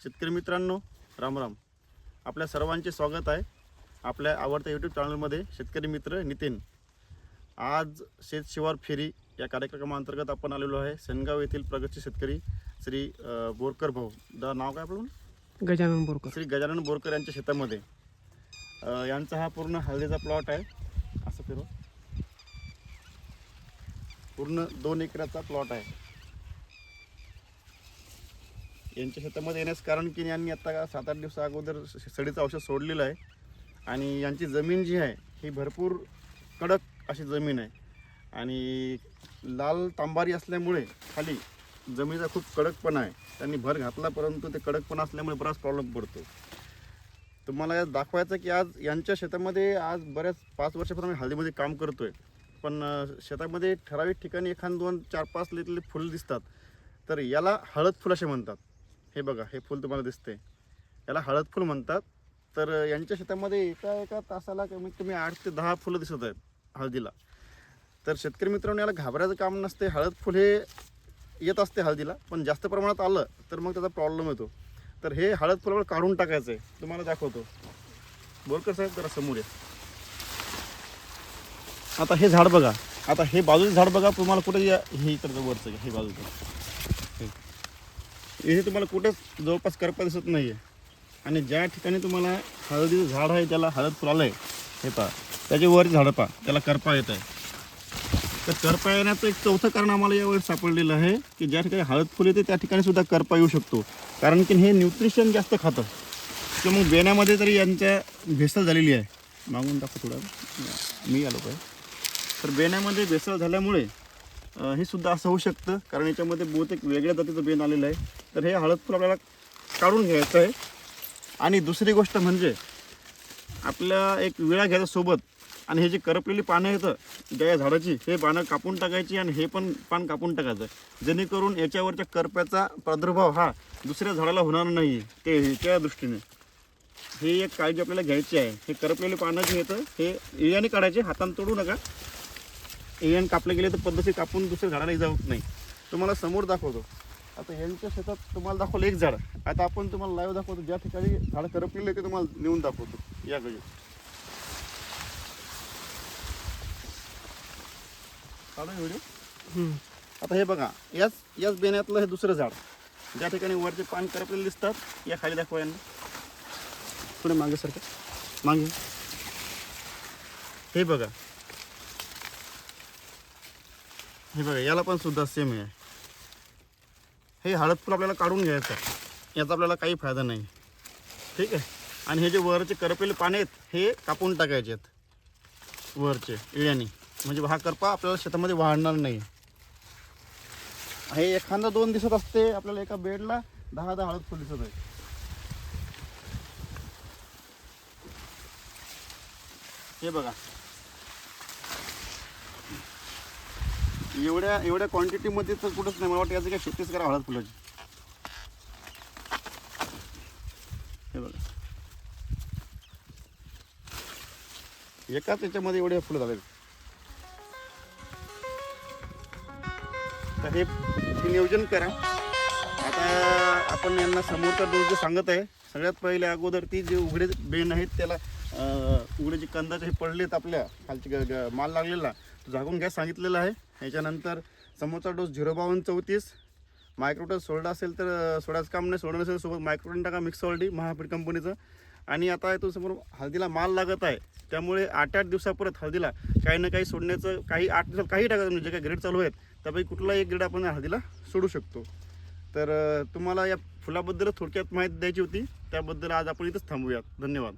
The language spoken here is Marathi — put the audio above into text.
शेतकरी मित्रांनो राम राम. आपल्या सर्वांचे स्वागत आहे आपल्या आवडत्या यूट्यूब चॅनलमध्ये शेतकरी मित्र नितीन. आज शेत शिवार फेरी या कार्यक्रमाअंतर्गत आपण आलेलो आहे सेनगाव येथील प्रगतशील शेतकरी श्री बोरकर भाऊ. दा नाव काय आपलं? गजानन बोरकर. श्री गजानन बोरकर यांच्या शेतामध्ये. यांचा हा पूर्ण हळदीचा प्लॉट आहे. असं फिरव. पूर्ण दोन एकराचा प्लॉट आहे. यांच्या शेतामध्ये येण्यास कारण की यांनी आता सात आठ दिवसा अगोदर स- सडीचं औषध सोडलेलं आहे. आणि यांची जमीन जी आहे ही भरपूर कडक अशी जमीन आहे. आणि लाल तांबारी असल्यामुळे खाली जमिनीचा खूप कडकपणा आहे. त्यांनी भर घातला परंतु ते कडकपणा असल्यामुळे बराच प्रॉब्लेम पडतो. तुम्हाला यात दाखवायचं की आज यांच्या शेतामध्ये आज बऱ्याच पाच वर्षापासून मी हळदीमध्ये काम करतो आहे पण शेतामध्ये ठराविक ठिकाणी एखाद दोन चार पाच लिटले फुलं दिसतात. तर याला हळद फुल असे म्हणतात. हे बघा हे फुल तुम्हाला दिसते याला हळद फुल म्हणतात. तर यांच्या शेतामध्ये एका एका तासाला कमीत कमी आठ ते दहा फुलं दिसत आहेत हळदीला. तर शेतकरी मित्रांनो याला घाबरायचं काम नसते हळद फुल हे येत असते हळदीला पण जास्त प्रमाणात आलं तर मग त्याचा प्रॉब्लेम येतो. तर हे हळद फुलावर काढून टाकायचं आहे तुम्हाला दाखवतो. बोलकर साहेब जरा समोर या. आता हे झाड बघा. आता हे बाजूचं झाड बघा तुम्हाला कुठे या- हे इकडचं वरचं हे बाजूचं. इथे तुम्हाला कुठंच जवळपास करपा दिसत नाही आहे आणि ज्या ठिकाणी तुम्हाला हळदीचं झाड आहे त्याला हळद फुलालं आहे हे पहा. त्याचे वर झाडं पहा त्याला करपा येत आहे. तर करपा येण्याचं एक चौथं कारण आम्हाला यावर सापडलेलं आहे की ज्या ठिकाणी हळद फुल येते त्या ठिकाणी सुद्धा करपा येऊ शकतो. कारण की हे न्यूट्रिशन जास्त खातं. तर मग बेण्यामध्ये तरी यांच्या भेसळ झालेली आहे. मागून टाकू थोडं. मी आलो काय तर बेण्यामध्ये भेसळ झाल्यामुळे हे सुद्धा असं होऊ शकतं कारण याच्यामध्ये बहुतेक वेगळ्या जातीचं बेन आलेलं आहे. तर हे हळद फुल आपल्याला काढून घ्यायचं आहे. आणि दुसरी गोष्ट म्हणजे आपल्या एक विळा घ्यायचा सोबत आणि हे जे करपलेली पानं येतं ज्या या झाडाची हे पानं कापून टाकायची आणि हे पण पान कापून टाकायचं जेणेकरून याच्यावरच्या करप्याचा प्रादुर्भाव हा दुसऱ्या झाडाला होणार नाही ते त्या दृष्टीने. ही एक काळजी आपल्याला घ्यायची आहे. हे करपलेली पानं जे येतं हे इळ्याने काढायचे हातानं तोडू नका. इळ्याने कापले गेले तर पद्धती कापून दुसऱ्या झाडाला होत नाही. तुम्हाला समोर दाखवतो. आता यांच्या शेतात तुम्हाला दाखवलं एक झाड. आता आपण तुम्हाला लाईव्ह दाखवतो. ज्या ठिकाणी झाड करपलेलं ते तुम्हाला नेऊन दाखवतो. या गजी व्हिडिओ. आता हे बघा याच याच बेण्यातलं हे दुसरं झाड. ज्या ठिकाणी वरचे पान करपलेले दिसतात या खाली दाखवा यांना. पुढे मागे सारखं. मागे. हे बघा. हे बघा याला पण सुद्धा सेम आहे. हे हळद फुल आपल्याला काढून घ्यायचं याचा आपल्याला काही फायदा नाही. ठीक आहे? आणि हे जे वरचे करपेले पाने आहेत हे कापून टाकायचे आहेत. वरचे इळ्याने. म्हणजे हा करपा आपल्याला शेतामध्ये वाढणार नाही. हे एखादा दोन दिसत असते आपल्याला एका बेडला दहा दहा हळद फुल दिसत आहे हे बघा. एवढ्या एवढ्या क्वांटिटीमध्ये तर कुठंच नाही. मला वाटतं याचं काय शेतीच करा हळद फुलाची. हे बघा. एकाच याच्यामध्ये एवढे फुलं झाले तर हे नियोजन करा. आता आपण यांना समोरचा डोस जो सांगत आहे सगळ्यात पहिले अगोदर ती जे उघडे बेन आहेत त्याला अं, उघडे जे कंदाचे हे पडलेत आपल्या खालची ग- ग- माल लागलेला तो झाकून घ्या सांगितलेला आहे. ह्याच्यानंतर समोरचा डोस झिरो बावन्न चौतीस मायक्रोटन सोडा असेल तर अं, सोडायचं काम नाही सोडलं नसेल सोबत मायक्रोटन टाका मिक्स ऑलरेडी महापीठ कंपनीचं. आणि आता तो समोर हळदीला माल लागत आहे त्यामुळे आठ आठ दिवसापर्यंत हळदीला काही ना काही सोडण्याचं काही आठ दिवसात काही टाका म्हणजे जे काही ग्रेड चालू आहेत त्यापैकी कुठलाही एक ग्रेड आपण हळदीला सोडू शकतो. तर तुम्हाला या फुलाबद्दल थोडक्यात माहिती द्यायची होती. त्याबद्दल आज आपण इथंच थांबूयात. धन्यवाद.